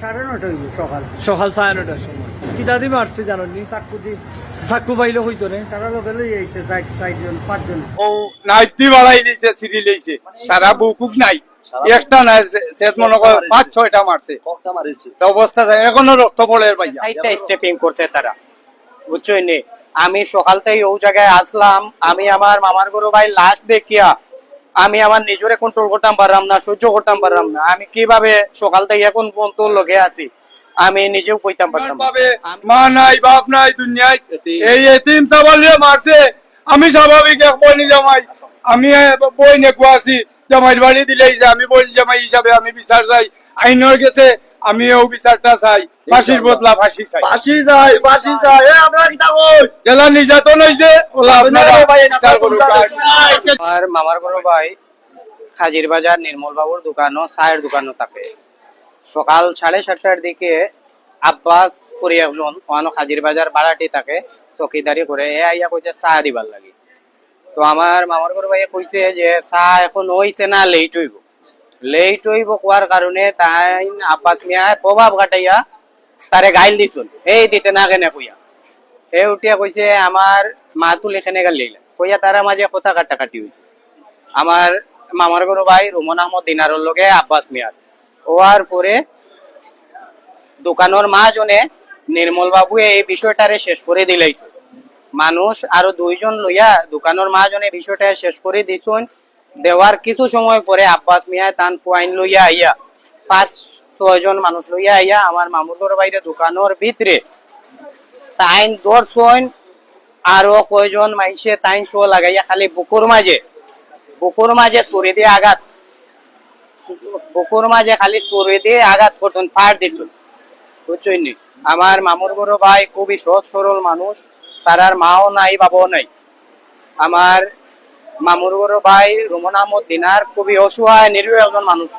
সাড়ে নটা হইব সকাল। সকাল সাড়ে নটার সময়। কিতা দিবে আসছে জানি চাকু পাইলে হইতো নে তারা লগে লই আইছে চার চারজন পাঁচজন। ও নাইতি বাড়াই লিছে সিঁড়ি লইছে। সারা বুকুক নাই। একটা নাই সেত মনে কর পাঁচ ছয়টা মারছে। অবস্থা যায়, এখনও রক্ত পড়ে ভাইয়া। সাইডটা স্টেপিং করছে তারা। বুঝছ নি আমি সকাল থেকে ও জায়গায় আসলাম। আমি আমার মামার গরু ভাই লাশ দেখিয়া আমি আমার নিজরে কন্ট্রোল করতাম পারলাম না সহ্য করতাম পারলাম না। আমি কীভাবে সকাল থেকে এখন পর্যন্ত লগে আছি আমি নিজেও কইতাম পারতাম মা নাই বাপ নাই দুনিয়ায় এই এতিম সাবালিয়ে মারছে। আমি স্বাভাবিক এক বইনি জামাই। আমি বই নেকু আছি জামাইর বাড়ি দিলেই যে আমি বই জামাই হিসাবে আমি বিচার যাই আইনের কাছে গেছে। আমি ও বিচারটা চাই ফাঁসির বদলা ফাঁসি চাই। বাসি যায় বাসি যায় এ আপনারা কি জেলা নির্যাতন হয়েছে ওলা আপনারা ভাই, বিচার করুন। আমার মামার বড় ভাই খাজির বাজার নির্মল বাবুর দোকানও চায়ের দোকানও থাকে সকাল সাড়ে সাতটার দিকে আব্বাস করে একজন ওখানে খাজির বাজার ভাড়াটি থাকে চকিদারি করে এ আইয়া কইছে চা দিবার লাগি। তো আমার মামার বড় ভাইয়ে কইছে যে চা এখন হইছে না লেট হইব। লেট হইব কোয়ার কারণে তাই আব্বাস মিয়া প্রভাব ঘটাইয়া তারে গাইল দিছুন এই দিতে না কেনে কইয়া। এ উঠিয়া কইছে, আমার মা তুল এখানে গেল কইয়া তারা মাঝে কথা কাটাকাটি হইছে। আমার মামার গরু ভাই রুমন আহমদ দিনারর লগে আব্বাস মিয়ার ওয়ার পরে দোকানের মা জনে নির্মল বাবু এই বিষয়টারে শেষ করে দিলাই মানুষ আরও দুইজন লইয়া দোকানের মা জনে বিষয়টা শেষ করে দিছুন। দেওয়ার কিছু সময় পরে আব্বাস মিয়া তান ফুয়াইন লইয়া আইয়া, পাঁচ ছয়জন মানুষ লইয়া আইয়া আমার মামুর ঘর বাইরে দোকানের ভিতরে। তাইন দর্শন আরও কয়জন মাইসে তাইন শো লাগাইয়া খালি বুকুর মাঝে। বুকুর মাঝে চুরি দিয়ে আঘাত। বুকুর মাঝে খালি চুরি দিয়ে আঘাত করতেন ফার দিতুন। বুঝছই নি? আমার মামুর বড় ভাই খুবই সহজ সরল মানুষ তারার মাও নাই, বাবাও নাই। আমার মামুর বড় ভাই, রুমন আহমদ খুবই অসহায়, নিরীহ একজন মানুষ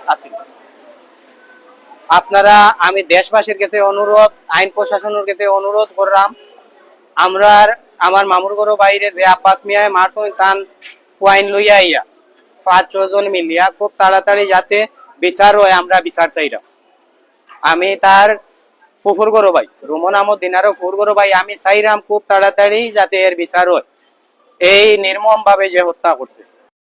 আপনারা, আমি দেশবাসীর কাছে অনুরোধ, আইন প্রশাসনের কাছে অনুরোধ করলাম, আমরা আমার মামুর বাইরে যে আব্বাস মিয়ায় তান ফুয়াইন লইয়া আইয়া পাঁচ ছজন মিলিয়া খুব তাড়াতাড়ি যাতে বিচার হয়, আমরা বিচার চাইরা। আমি তার ফুফুর গরো ভাই, রুমন আহমদ ফুফুর ভাই, আমি চাইরাম খুব তাড়াতাড়ি যাতে এর বিচার হয়। এই নির্মম ভাবে যে হত্যা করছে।